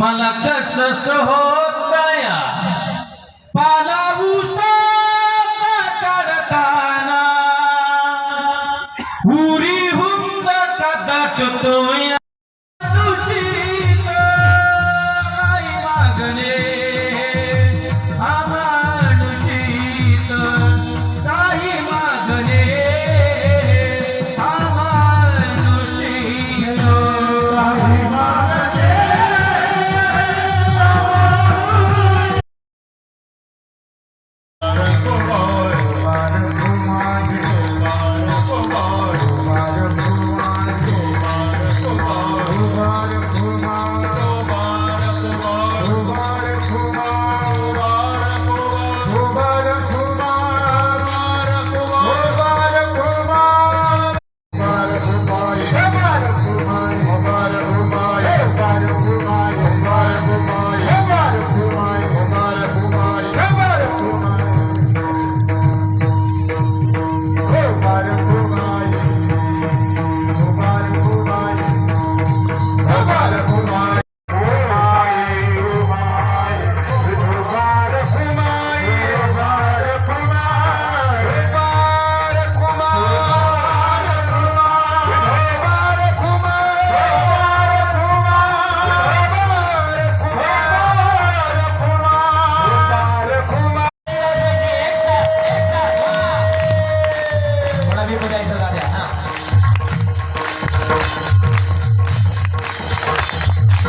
मला कस होतया पाला उसाचा काढताना. उरी हुंद कदाटतोया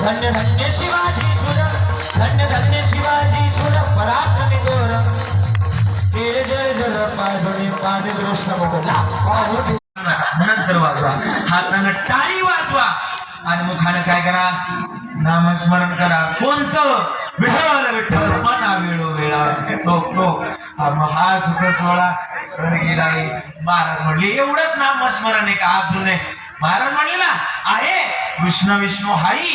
धन्य धन्य शिवाजी सुर धन्य धन्य शिवाजी सुर पराक्रमी गोर केळ जय जर पाजोनी पाणी दृष्ट मोगला नंतर वाजवा. हातानं टाळी वाजवा. आणि मुखानं काय करा? नामस्मरण करा. कोणतं? विठ्ठल विठ्ठल मना वेळो वेळा. तो तो हा महा सुख सोहळा गेला महाराज म्हणले एवढंच नामस्मरण आहे का? अजून महाराज म्हणले ना आहे. कृष्ण विष्णू हरी.